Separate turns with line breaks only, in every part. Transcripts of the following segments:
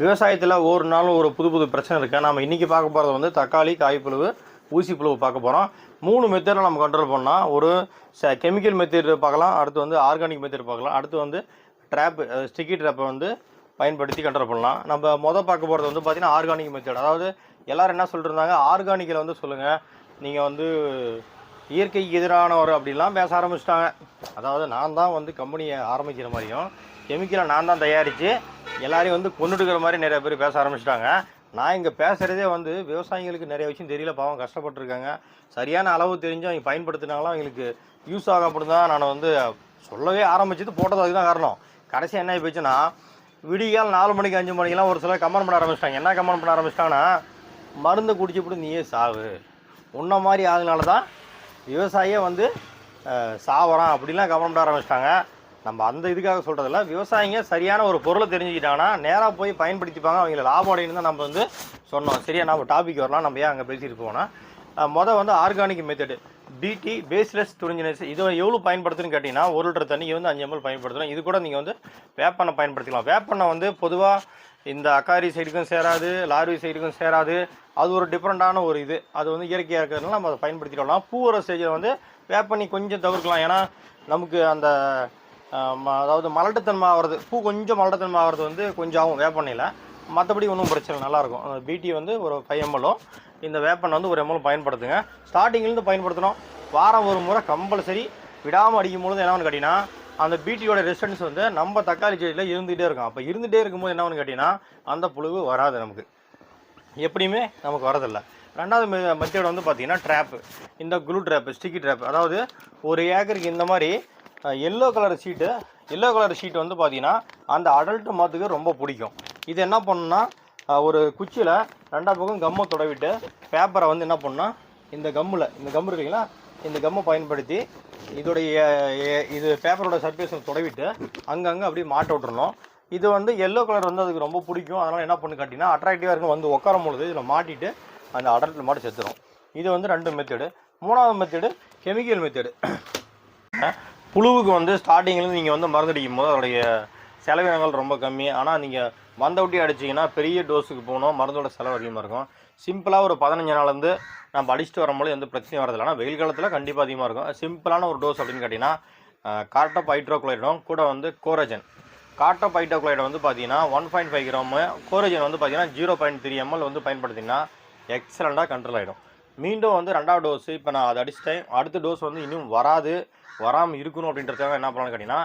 விவசாயத்தில் ஒவ்வொரு நாளும் ஒரு புது புது பிரச்சனை இருக்குது நம்ம இன்றைக்கி பார்க்க போகிறது வந்து தக்காளி காய்ப்புழுவு ஊசி புழுவு பார்க்க போகிறோம் மூணு மெத்தடில் நம்ம கண்ட்ரோல் பண்ணால் ஒரு ச கெமிக்கல் மெத்தட் பார்க்கலாம். அடுத்து வந்து ஆர்கானிக் மெத்தட் பார்க்கலாம். அடுத்து வந்து ட்ராப்பு ஸ்டிக்கி ட்ராப்பை வந்து பயன்படுத்தி கண்ட்ரோல் பண்ணலாம். நம்ம மொதல் பார்க்க போகிறது வந்து பார்த்திங்கன்னா ஆர்கானிக் மெத்தட் அதாவது எல்லோரும் என்ன சொல்லிருந்தாங்க? ஆர்கானிக்கில் வந்து சொல்லுங்கள் நீங்கள் வந்து இயற்கைக்கு எதிரானவர் அப்படிலாம் பேச ஆரம்பிச்சிட்டாங்க. அதாவது நான் தான் வந்து கம்பெனியை ஆரம்பிக்கிற மாதிரியும் கெமிக்கலை நான் தான் தயாரித்து எல்லாரையும் வந்து கொண்டுடுக்கிற மாதிரி நிறைய பேர் பேச ஆரம்பிச்சிட்டாங்க. நான் இங்கே பேசுகிறதே வந்து விவசாயிகளுக்கு நிறைய விஷயம் தெரியல. பாவம் கஷ்டப்பட்டுருக்காங்க. சரியான அளவு தெரிஞ்சு அவங்க பயன்படுத்தினாலும் அவங்களுக்கு யூஸ் ஆக அப்படின்னு தான் நான் வந்து சொல்லவே ஆரம்பிச்சது. போட்டது அதுக்கு தான் காரணம். கடைசி என்ன ஆகி போச்சுன்னா விடிகால் நாலு மணிக்கு அஞ்சு மணிக்கெல்லாம் ஒரு சிலர் கமெண்ட் பண்ண ஆரம்பிச்சிட்டாங்க. என்ன கமெண்ட் பண்ண ஆரம்பிச்சிட்டாங்கன்னா மருந்து குடிச்சுப்புட்டு நீயே சாவு. உன்ன மாதிரி ஆகுனால தான் விவசாயியே வந்து அஹ், சாவறான் அப்படிலாம் கவனம் பண்ண ஆரம்பிச்சிட்டாங்க. நம்ம அந்த இதுக்காக சொல்கிறதில்ல விவசாயிங்க சரியான ஒரு பொருளை தெரிஞ்சுக்கிட்டாங்கன்னா நேராக போய் பயன்படுத்திப்பாங்க. அவங்கள லாபம் அடையணும் தான் நம்ம வந்து சொன்னோம். சரியா நம்ம டாபிக் வரலாம். நம்ம ஏன் அங்கே பேசிட்டு போனோம் மொதல் வந்து ஆர்கானிக் மெத்தடு பிடி பேஸ்லெஸ் துணிஞ்சினஸ் இதை எவ்வளோ பயன்படுத்துன்னு கேட்டிங்கன்னா ஒரு லிட்டர் தண்ணி வந்து அஞ்சு எம்எல் பயன்படுத்தணும். இது கூட நீங்கள் வந்து வேப்பண்ணை பயன்படுத்திக்கலாம். வேப்பெண்ணெய் வந்து பொதுவாக இந்த அக்காரி சைடுக்கும் சேராது லாரி சைடுக்கும் சேராது. அது ஒரு டிஃப்ரெண்ட்டான ஒரு இது. அது வந்து இயற்கையாக இருக்கிறதுனால நம்ம அதை பயன்படுத்திக்கலாம் பூவர ஸ்டேஜில் வந்து வேப்பண்ணி கொஞ்சம் தவிர்க்கலாம். ஏன்னா நமக்கு அந்த அதாவது மலட்டுத்தன்மை ஆகிறது பூ கொஞ்சம் மலட்டுத்தன்மை ஆகிறது வந்து கொஞ்சம் ஆகும் வேப்பண்ணையில் மற்றபடி ஒன்றும் பிரச்சனை இல்லை, நல்லாயிருக்கும் அந்த பிடி வந்து ஒரு ஃபைவ் எம்எல்லும் இந்த வேப்பண்ணை வந்து ஒரு எம்எல் பயன்படுத்துங்க. ஸ்டார்டிங்லேருந்து பயன்படுத்தணும். வாரம் ஒரு முறை கம்பல்சரி விடாமல் அடிக்கும் பொழுது என்ன கேட்டிங்கன்னா அந்த பீட்டியோட ரெசிஸ்டன்ஸ் வந்து நம்ம தக்காளி செடியில் இருந்துகிட்டே இருக்கும். அப்போ இருந்துகிட்டே இருக்கும்போது என்ன கேட்டிங்கன்னா அந்த புழுவு வராது நமக்கு. எப்படியுமே நமக்கு வரதில்லை ரெண்டாவது மெத்தட் வந்து பார்த்தீங்கன்னா ட்ராப்பு இந்த குளூ ட்ராப்பு ஸ்டிக்கி ட்ராப் அதாவது ஒரு ஏக்கருக்கு இந்த மாதிரி yellow colour sheet yellow colour sheet வந்து பார்த்தீங்கன்னா அந்த அடல்ட்டு மாத்துக்கு ரொம்ப பிடிக்கும். இது என்ன பண்ணுன்னா ஒரு குச்சியில் ரெண்டாம் பக்கம் கம்மை தொடவிட்டு பேப்பரை வந்து என்ன பண்ணால் இந்த கம்மில் இந்த கம் இருக்குங்களா இந்த கம்மை பயன்படுத்தி இதோடைய இது பேப்பரோட சர்ஃபேஸை தொடவிட்டு அங்கங்கே அப்படியே மாட்ட விட்டுறணும். இது வந்து எல்லோ கலர் வந்து அதுக்கு ரொம்ப பிடிக்கும். அதனால் என்ன பண்ணு காட்டினா அட்ராக்டிவாக இருக்கும் வந்து உட்காரும் பொழுது இதில் மாட்டிட்டு அந்த அடல்ட்டில் மாட்டு செத்துடும் இது வந்து ரெண்டு மெத்தடு மூணாவது மெத்தடு கெமிக்கல் மெத்தடு புழுவுக்கு வந்து ஸ்டார்டிங்லேருந்து நீங்கள் வந்து மருந்தடிக்கும் போது அதோடைய செலவினங்கள் ரொம்ப கம்மி. ஆனால் நீங்கள் மந்த அடிச்சிங்கன்னா பெரிய டோஸுக்கு போகணும். மருந்தோட செலவு அதிகமாக இருக்கும். சிம்பிளாக ஒரு பதினஞ்சு நாள்லேருந்து நம்ம அடிச்சுட்டு வரும்போது எந்த பிரச்சனையும் வரதில்லை ஆனால் வெயில் காலத்தில் கண்டிப்பாக அதிகமாக இருக்கும். சிம்பிளான ஒரு டோஸ் அப்படின்னு கேட்டிங்கன்னா கார்டப் ஹைட்ரோக்ளைடும் கூட வந்து கோரஜன் கார்டப் ஹைட்ரோக்ளோரைடு வந்து பார்த்தீங்கன்னா one point five gram. Coragen வந்து பார்த்தீங்கன்னா ஜீரோ பாயிண்ட் த்ரீ எம்எல் வந்து பயன்படுத்திங்கன்னா எக்ஸலண்ட்டாக கண்ட்ரோல் ஆகிடும் மீண்டும் வந்து ரெண்டாவது டோஸ் இப்போ நான் அதை அடிச்சிட்டேன். அடுத்த டோஸ் வந்து இன்னும் வராது. வராமல் இருக்கணும் அப்படின்றதுக்காக என்ன பண்ணலாம்னு கேட்டிங்கன்னா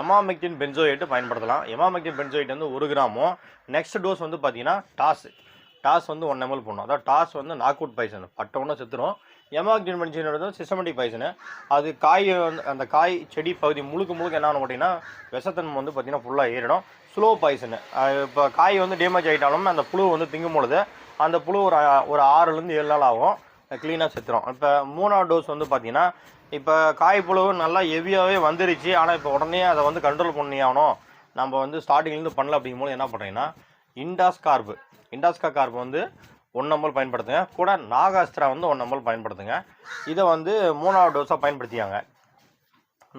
எமாமெக்டின் பென்சோயேட்டு பயன்படுத்தலாம். எமாமெக்டின் பென்சோயேட் வந்து ஒரு கிராமும். நெக்ஸ்ட் டோஸ் வந்து பார்த்தீங்கன்னா டாஸ் டாஸ் வந்து ஒன் எம்எல் போடணும். அதாவது டாஸ் வந்து நாக் அவுட் பைசன் பட்ட உடனே செத்துரும். எமாக்டின் பென்சோயேட் வந்து சிஸ்டமேட்டிக் பைசனு அது காய் வந்து அந்த காய் செடி பகுதி முழுக்க முழுக்க என்ன ஆகும் பார்த்தீங்கன்னா விஷத்தன்மை வந்து பார்த்திங்கன்னா ஃபுல்லாக ஏறிடும். ஸ்லோ பாய்சனு இப்போ காய் வந்து டேமேஜ் ஆகிட்டாலும் அந்த புழு வந்து திங்கும் பொழுது அந்த புழு ஒரு ஒரு ஆறுலேருந்து ஏழு நாள் ஆகும். க்ளீனாக செத்துரும். இப்போ மூணாவது டோஸ் வந்து பார்த்தீங்கன்னா இப்போ காய் புழு நல்லா ஹெவியாகவே வந்துருச்சு. ஆனால் இப்போ உடனே அதை வந்து கண்ட்ரோல் பண்ணி ஆகணும். நம்ம வந்து ஸ்டார்டிங்லேருந்து பண்ணல அப்படிங்கும்போது என்ன பண்ணுறீங்கன்னா இண்டாஸ் கார்பு இண்டாஸ்கா கார்பு வந்து ஒன் நம்பர் பயன்படுத்துங்க. கூட நாகாஸ்திரா வந்து ஒன் நம்பர் பயன்படுத்துங்க. இதை வந்து மூணாவது டோஸாக பயன்படுத்தியாங்க.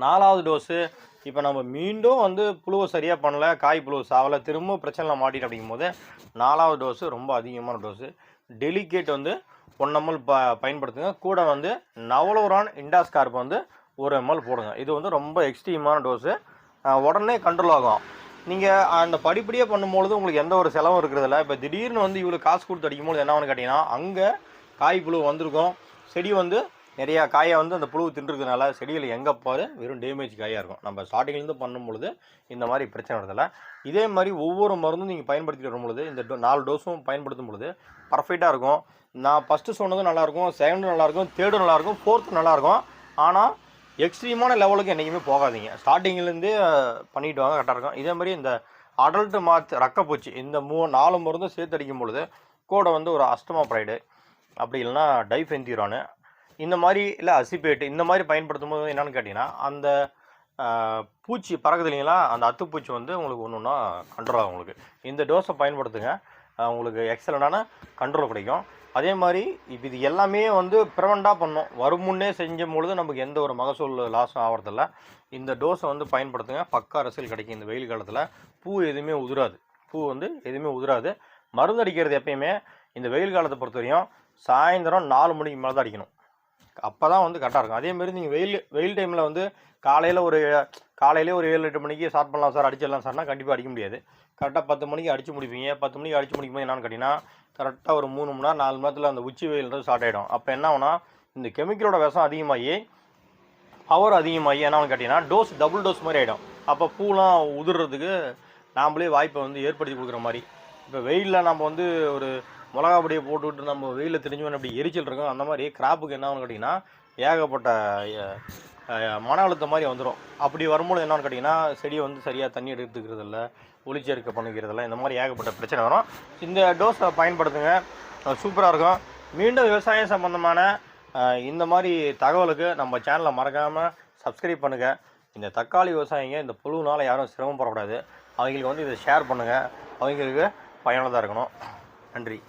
நாலாவது டோஸு இப்போ நம்ம மீண்டும் வந்து புழுவை சரியாக பண்ணல காய் புழு சாவலை திரும்ப பிரச்சனை மாட்டிட்டு அப்படிங்கும்போது நாலாவது டோஸு ரொம்ப அதிகமான டோஸு டெலிகேட் வந்து ஒன் ப பயன்படுத்துங்க. கூட வந்து நவலோரான் இண்டாஸ்கார்ப் வந்து ஒரு எம்எல் போடுங்க. இது வந்து ரொம்ப எக்ஸ்ட்ரீமான டோஸு உடனே கண்ட்ரோல் ஆகும். நீங்கள் அந்த படிப்படியாக பண்ணும்பொழுது உங்களுக்கு எந்த ஒரு செலவும் இருக்கிறதில்ல இப்போ திடீர்னு வந்து இவ்வளோ காசு கொடுத்து அடிக்கும்போது என்ன கேட்டிங்கன்னா அங்கே காய் புழு வந்திருக்கும். செடி வந்து நிறையா காயை வந்து அந்த புழு தின்றுக்கிறதுனால செடிகள் எங்கே பாரு வெறும் டேமேஜ் காயாக இருக்கும். நம்ம ஸ்டார்டிங்லேருந்து பண்ணும் பொழுது இந்த மாதிரி பிரச்சனை வரதில்ல இதே மாதிரி ஒவ்வொரு மருந்தும் நீங்கள் பயன்படுத்திட்டு வரும்பொழுது இந்த டோ- நாலு டோஸும் பயன்படுத்தும் பொழுது பர்ஃபெக்டாக இருக்கும். நான் ஃபஸ்ட்டு சொன்னதும் நல்லாயிருக்கும் செகண்டும் நல்லாயிருக்கும் தேர்டும் நல்லாயிருக்கும் ஃபோர்த்தும் நல்லாயிருக்கும் ஆனால் எக்ஸ்ட்ரீமான லெவலுக்கு என்றைக்குமே போகாதீங்க. ஸ்டார்டிங்லேருந்தே பண்ணிட்டு வாங்க கரெக்டாக இருக்கும். இதே மாதிரி இந்த அடல்ட்டு மாத் ரக்கப்பூச்சி இந்த மூ நாலு மருந்தும் சேர்த்து அடிக்கும் பொழுது கூட வந்து ஒரு அஸ்டமா ப்ரைடு அப்படி இல்லைன்னா டைஃபென்திரானு இந்த மாதிரி இல்லை அசிபேட்டு இந்த மாதிரி பயன்படுத்தும் போது என்னென்னு கேட்டிங்கன்னா அந்த பூச்சி பறக்குது இல்லைங்களா? அந்த அத்துப்பூச்சி வந்து உங்களுக்கு ஒன்று ஒன்றா கண்ட்ரோல் ஆகும் உங்களுக்கு. இந்த டோஸை பயன்படுத்துங்க. உங்களுக்கு எக்ஸலண்டான கண்ட்ரோல் கிடைக்கும். அதே மாதிரி இப்போ இது எல்லாமே வந்து ப்ரிவெண்ட்டாக பண்ணும். வரும் முன்னே செஞ்ச பொழுது நமக்கு எந்த ஒரு மகசூல் லாஸும் ஆகிறதில்ல இந்த டோஸை வந்து பயன்படுத்துங்க. பக்கா அரசியல் கிடைக்கும் இந்த வெயில் காலத்தில். பூ எதுவுமே உதிராது. பூ வந்து எதுவுமே உதிராது. மருந்து அடிக்கிறது எப்பயுமே இந்த வெயில் காலத்தை பொறுத்தவரையும் சாயந்தரம் நாலு மணிக்கு மேலே தான் அடிக்கணும். அப்போ தான் வந்து கரெக்டாக இருக்கும். அதேமாரி நீங்கள் வெயில் வெயில் டைமில் வந்து காலையில் ஒரு காலையிலே ஒரு ஏழு எட்டு மணிக்கு ஸ்டார்ட் பண்ணலாம் சார் அடிச்சிடலாம் சார்னா கண்டிப்பாக அடிக்க முடியாது. கரெக்டாக பத்து மணிக்கு அடிச்சு முடிப்பீங்க. பத்து மணிக்கு அடிச்சு முடிக்கும் போது என்னன்னு கேட்டிங்கன்னா கரெக்டாக ஒரு மூணு மணி நேரம் நாலு மணி நேரத்தில் அந்த உச்சி வெயில்ன்றது ஸ்டார்ட் ஆகிடும் அப்போ என்ன ஆகும்னா இந்த கெமிக்கலோட விஷம் அதிகமாகி பவர் அதிகமாகி என்ன ஒன்று கேட்டிங்கன்னா டோஸ் டபுள் டோஸ் மாதிரி ஆகிடும் அப்போ பூலாம் உதிர்றதுக்கு நாம்ளே வாய்ப்பை வந்து ஏற்படுத்தி கொடுக்குற மாதிரி. இப்போ வெயிலில் நம்ம வந்து ஒரு மிளகா பொடியை போட்டுவிட்டு நம்ம வெயிலில் தெரிஞ்சவன் அப்படி எரிச்சல் இருக்கும். அந்த மாதிரி கிராப்புக்கு என்ன கேட்டிங்கன்னா ஏகப்பட்ட மன அழுத்தம் மாதிரி வந்துடும் அப்படி வரும்போது என்னென்னு கேட்டிங்கன்னா செடியை வந்து சரியாக தண்ணி எடுத்துக்கிறது இல்லை ஒளிச்சேர்க்கை பண்ணிக்கிறதில்ல இந்த மாதிரி ஏகப்பட்ட பிரச்சனை வரும். இந்த டோஸை பயன்படுத்துங்க. சூப்பராக இருக்கும். மீண்டும் விவசாயம் சம்மந்தமான இந்த மாதிரி தகவலுக்கு நம்ம சேனலை மறக்காமல் சப்ஸ்கிரைப் பண்ணுங்கள் இந்த தக்காளி விவசாயிங்க இந்த புழுனால யாரும் சிரமப்படக்கூடாது அவங்களுக்கு வந்து இதை ஷேர் பண்ணுங்கள் அவங்களுக்கு பயனுள்ளதாக இருக்கணும். நன்றி.